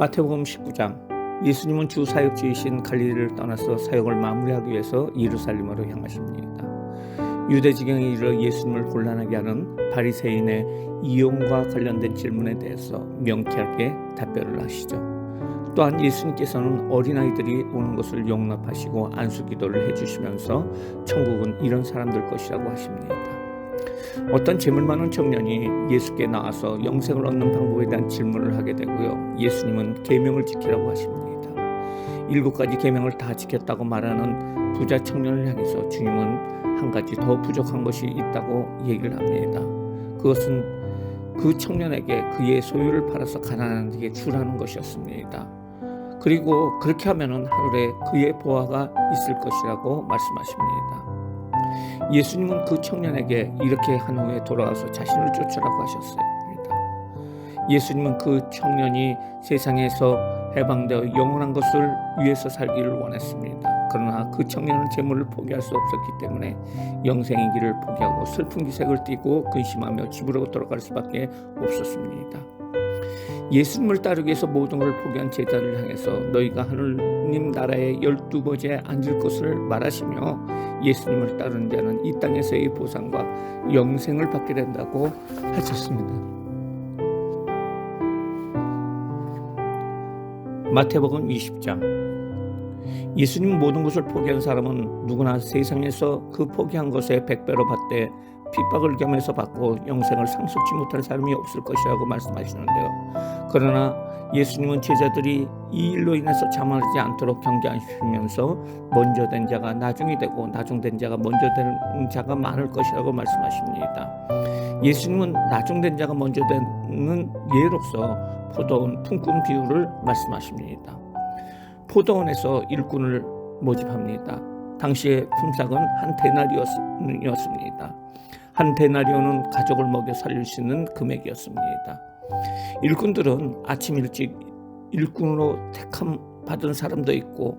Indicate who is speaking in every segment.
Speaker 1: 마태복음 19장 예수님은 주 사역지이신 갈릴리를 떠나서 사역을 마무리하기 위해서 예루살렘으로 향하십니다. 유대 지경에 이르러 예수님을 곤란하게 하는 바리새인의 이용과 관련된 질문에 대해서 명쾌하게 답변을 하시죠. 또한 예수님께서는 어린아이들이 오는 것을 용납하시고 안수기도를 해주시면서 천국은 이런 사람들 것이라고 하십니다. 어떤 재물 많은 청년이 예수께 나와서 영생을 얻는 방법에 대한 질문을 하게 되고요. 예수님은 계명을 지키라고 하십니다. 일곱 가지 계명을 다 지켰다고 말하는 부자 청년을 향해서 주님은 한 가지 더 부족한 것이 있다고 얘기를 합니다. 그것은 그 청년에게 그의 소유를 팔아서 가난한 이에게 주라는 것이었습니다. 그리고 그렇게 하면은 하늘에 그의 보화가 있을 것이라고 말씀하십니다. 예수님은 그 청년에게 이렇게 한 후에 돌아와서 자신을 쫓으라고 하셨습니다. 예수님은 그 청년이 세상에서 해방되어 영원한 것을 위해서 살기를 원했습니다. 그러나 그 청년은 재물을 포기할 수 없었기 때문에 영생의 길을 포기하고 슬픈 기색을 띠고 근심하며 집으로 돌아갈 수밖에 없었습니다. 예수님을 따르기 위해서 모든 걸 포기한 제자를 향해서 너희가 하느님 나라의 열두 번째 앉을 것을 말하시며 예수님을 따르는 자는 이 땅에서의 보상과 영생을 받게 된다고 하셨습니다. 마태복음 20장 예수님 모든 것을 포기한 사람은 누구나 세상에서 그 포기한 것에 백배로 받되 핍박을 겸해서 받고 영생을 상속지 못할 사람이 없을 것이라고 말씀하시는데요. 그러나 예수님은 제자들이 이 일로 인해서 자만하지 않도록 경계하시면서 먼저 된 자가 나중이 되고 나중된 자가 먼저 되는 자가 많을 것이라고 말씀하십니다. 예수님은 나중된 자가 먼저 되는 예로서 포도원 품꾼 비유를 말씀하십니다. 포도원에서 일꾼을 모집합니다. 당시의 품삯은 한 데나리온이었습니다. 한 데나리온은 가족을 먹여 살릴 수 있는 금액이었습니다. 일꾼들은 아침 일찍 일꾼으로 택함 받은 사람도 있고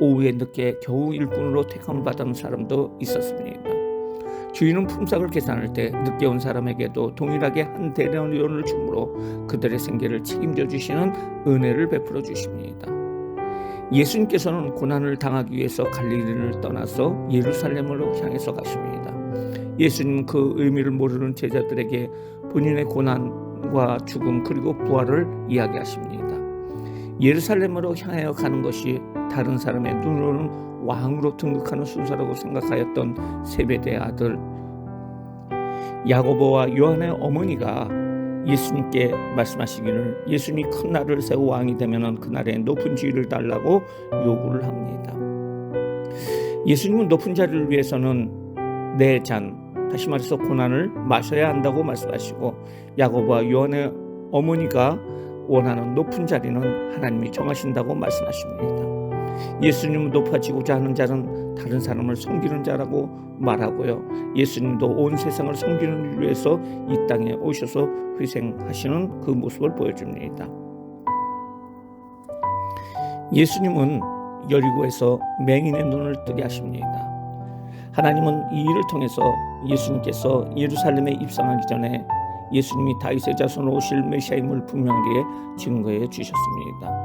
Speaker 1: 오후에 늦게 겨우 일꾼으로 택함 받은 사람도 있었습니다. 주인은 품삯을 계산할 때 늦게 온 사람에게도 동일하게 한 데나리온을 주므로 그들의 생계를 책임져 주시는 은혜를 베풀어 주십니다. 예수님께서는 고난을 당하기 위해서 갈릴리를 떠나서 예루살렘으로 향해서 가십니다. 예수님은 그 의미를 모르는 제자들에게 본인의 고난과 죽음 그리고 부활을 이야기하십니다. 예루살렘으로 향하여 가는 것이 다른 사람의 눈으로는 왕으로 등극하는 순서라고 생각하였던 세베대 아들 야고보와 요한의 어머니가 예수님께 말씀하시기를 예수님이 큰 나라를 세우 왕이 되면은 그날에 높은 지위를 달라고 요구를 합니다. 예수님은 높은 자리를 위해서는 내 잔, 다시 말해서 고난을 마셔야 한다고 말씀하시고 야고보와 요한의 어머니가 원하는 높은 자리는 하나님이 정하신다고 말씀하십니다. 예수님은 높아지고자 하는 자는 다른 사람을 섬기는 자라고 말하고요. 예수님도 온 세상을 섬기는 일을 위해서 이 땅에 오셔서 희생하시는 그 모습을 보여줍니다. 예수님은 여리고에서 맹인의 눈을 뜨게 하십니다. 하나님은 이 일을 통해서 예수님께서 예루살렘에 입성하기 전에 예수님이 다윗의 자손으로 오실 메시아임을 분명하게 증거해 주셨습니다.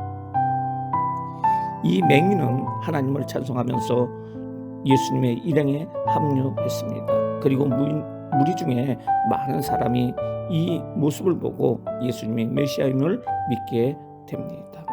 Speaker 1: 이 맹인은 하나님을 찬송하면서 예수님의 일행에 합류했습니다. 그리고 무리 중에 많은 사람이 이 모습을 보고 예수님의 메시아임을 믿게 됩니다.